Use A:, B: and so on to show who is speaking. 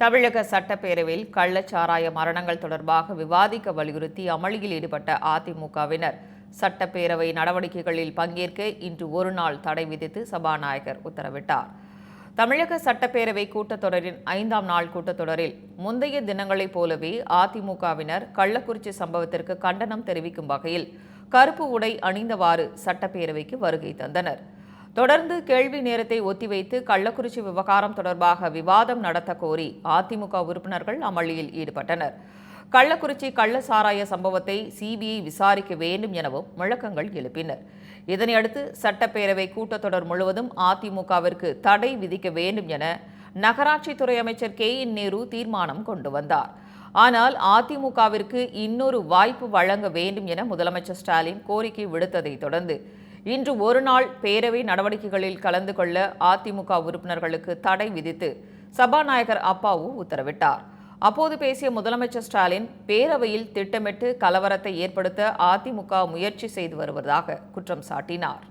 A: தமிழக சட்டப்பேரவையில் கள்ளச்சாராய மரணங்கள் தொடர்பாக விவாதிக்க வலியுறுத்தி அமளியில் ஈடுபட்ட அதிமுகவினர். சட்டப்பேரவை நடவடிக்கைகளில் பங்கேற்க இன்று ஒரு நாள் தடை விதித்து சபாநாயகர் உத்தரவிட்டார். தமிழக சட்டப்பேரவை கூட்டத்தொடரின் ஐந்தாம் நாள் கூட்டத்தொடரில் முந்தைய தினங்களைப் போலவே அதிமுகவினர் கள்ளக்குறிச்சி சம்பவத்திற்கு கண்டனம் தெரிவிக்கும் வகையில் கருப்பு உடை அணிந்தவாறு சட்டப்பேரவைக்கு வருகை தந்தனர். தொடர்ந்து கேள்வி நேரத்தை ஒத்திவைத்து கள்ளக்குறிச்சி விவகாரம் தொடர்பாக விவாதம் நடத்த கோரி அதிமுக உறுப்பினர்கள் அமளியில் ஈடுபட்டனர். கள்ளக்குறிச்சி கள்ள சாராய சம்பவத்தை சிபிஐ விசாரிக்க வேண்டும் எனவும் முழக்கங்கள் எழுப்பினர். இதனையடுத்து சட்டப்பேரவை கூட்டத்தொடர் முழுவதும் அதிமுகவிற்கு தடை விதிக்க வேண்டும் என நகராட்சித்துறை அமைச்சர் கே என் நேரு தீர்மானம் கொண்டு வந்தார். ஆனால் அதிமுகவிற்கு இன்னொரு வாய்ப்பு வழங்க வேண்டும் என முதலமைச்சர் ஸ்டாலின் கோரிக்கை விடுத்ததை தொடர்ந்து இன்று ஒரு நாள் பேரவை நடவடிக்கைகளில் கலந்து கொள்ள அதிமுக உறுப்பினர்களுக்கு தடை விதித்து சபாநாயகர் அப்பாவு உத்தரவிட்டார். அப்போது பேசிய முதலமைச்சர் ஸ்டாலின் பேரவையில் திட்டமிட்டு கலவரத்தை ஏற்படுத்த அதிமுக முயற்சி செய்து வருவதாக குற்றம் சாட்டினார்.